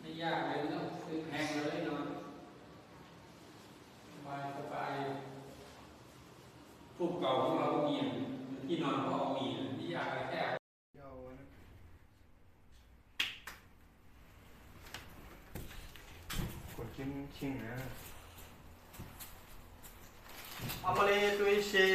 ไม่ยากเลยเนาะคือแพงเลยเนอะสบายสบายพวกเก่าของเราเมียที่นอนก็เอาเมียไม่ยากเลยแค่กดจิ้มชิงนะ अमले तुषे